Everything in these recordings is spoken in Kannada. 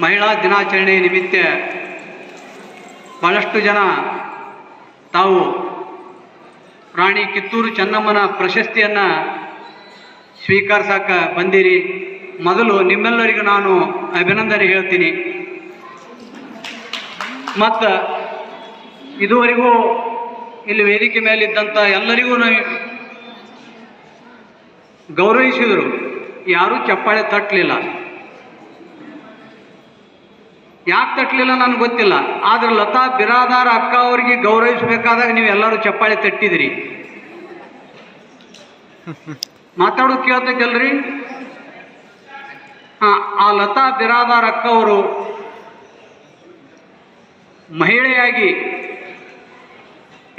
ಮಹಿಳಾ ದಿನಾಚರಣೆ ನಿಮಿತ್ತ ಬಹಳಷ್ಟು ಜನ ತಾವು ರಾಣಿ ಕಿತ್ತೂರು ಚೆನ್ನಮ್ಮನ ಪ್ರಶಸ್ತಿಯನ್ನು ಸ್ವೀಕರಿಸಕ ಬಂದಿರಿ. ಮೊದಲು ನಿಮ್ಮೆಲ್ಲರಿಗೂ ನಾನು ಅಭಿನಂದನೆ ಹೇಳ್ತೀನಿ. ಮತ್ತು ಇದುವರೆಗೂ ಇಲ್ಲಿ ವೇದಿಕೆ ಮೇಲಿದ್ದಂಥ ಎಲ್ಲರಿಗೂ ಗೌರವಿಸಿದರು. ಯಾರೂ ಚಪ್ಪಾಳೆ ತಟ್ಟಲಿಲ್ಲ ಯಾಕೆ ತಟ್ಟಲಿಲ್ಲ ನನಗೆ ಗೊತ್ತಿಲ್ಲ. ಆದ್ರೆ ಲತಾ ಬಿರಾದಾರ ಅಕ್ಕ ಅವರಿಗೆ ಗೌರವಿಸಬೇಕಾದಾಗ ನೀವು ಎಲ್ಲರೂ ಚಪ್ಪಾಳೆ ತಟ್ಟಿದಿರಿ. ಮಾತಾಡೋದು ಕೇಳ್ತೈತಲ್ರಿ? ಆ ಲತಾ ಬಿರಾದಾರ ಅಕ್ಕ ಅವರು ಮಹಿಳೆಯಾಗಿ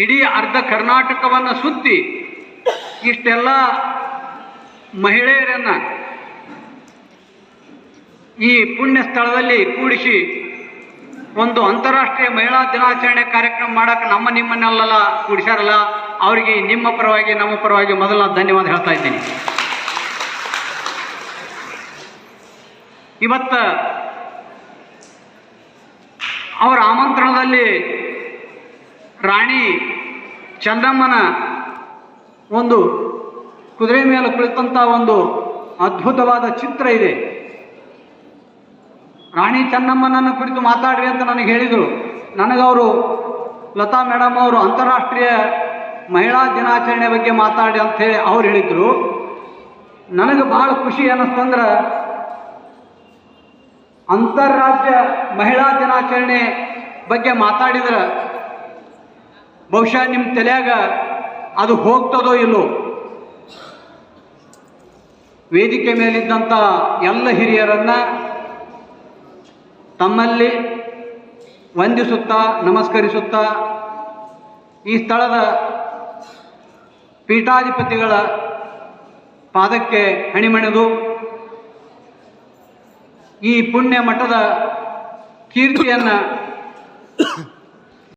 ಇಡೀ ಅರ್ಧ ಕರ್ನಾಟಕವನ್ನು ಸುತ್ತಿ ಇಷ್ಟೆಲ್ಲ ಮಹಿಳೆಯರನ್ನ ಈ ಪುಣ್ಯ ಸ್ಥಳದಲ್ಲಿ ಕೂಡಿಸಿ ಒಂದು ಅಂತಾರಾಷ್ಟ್ರೀಯ ಮಹಿಳಾ ದಿನಾಚರಣೆ ಕಾರ್ಯಕ್ರಮ ಮಾಡಕ್ಕೆ ನಮ್ಮ ನಿಮ್ಮನ್ನೆಲ್ಲ ಕೂಡಿಸ್ಯಾರಲ್ಲ, ಅವರಿಗೆ ನಿಮ್ಮ ಪರವಾಗಿ, ನಮ್ಮ ಪರವಾಗಿ ಮೊದಲ ಧನ್ಯವಾದ ಹೇಳ್ತಾ ಇದ್ದೀನಿ. ಇವತ್ತ ಅವರ ಆಮಂತ್ರಣದಲ್ಲಿ ರಾಣಿ ಚಂದಮ್ಮನ ಒಂದು ಕುದುರೆ ಮೇಲೆ ಕುಳಿತಂಥ ಒಂದು ಅದ್ಭುತವಾದ ಚಿತ್ರ ಇದೆ. ರಾಣಿ ಚೆನ್ನಮ್ಮನನ್ನು ಕುರಿತು ಮಾತಾಡ್ರಿ ಅಂತ ನನಗೆ ಹೇಳಿದರು. ನನಗವರು ಲತಾ ಮೇಡಮ್ ಅವರು ಅಂತಾರಾಷ್ಟ್ರೀಯ ಮಹಿಳಾ ದಿನಾಚರಣೆ ಬಗ್ಗೆ ಮಾತಾಡಿ ಅಂತ ಹೇಳಿ ಅವ್ರು ಹೇಳಿದರು. ನನಗೆ ಭಾಳ ಖುಷಿ ಅನ್ನಿಸ್ತಂದ್ರೆ ಅಂತಾರಾಜ್ಯ ಮಹಿಳಾ ದಿನಾಚರಣೆ ಬಗ್ಗೆ ಮಾತಾಡಿದ್ರೆ. ಬಹುಶಃ ನಿಮ್ಮ ತಲೆಯಾಗ ಅದು ಹೋಗ್ತದೋ ಇಲ್ಲೋ. ವೇದಿಕೆ ಮೇಲಿದ್ದಂಥ ಎಲ್ಲ ಹಿರಿಯರನ್ನ ತಮ್ಮಲ್ಲಿ ವಂದಿಸುತ್ತಾ ನಮಸ್ಕರಿಸುತ್ತಾ ಈ ಸ್ಥಳದ ಪೀಠಾಧಿಪತಿಗಳ ಪಾದಕ್ಕೆ ಹಣಿಮಣಿದು ಈ ಪುಣ್ಯ ಮಠದ ಕೀರ್ತಿಯನ್ನು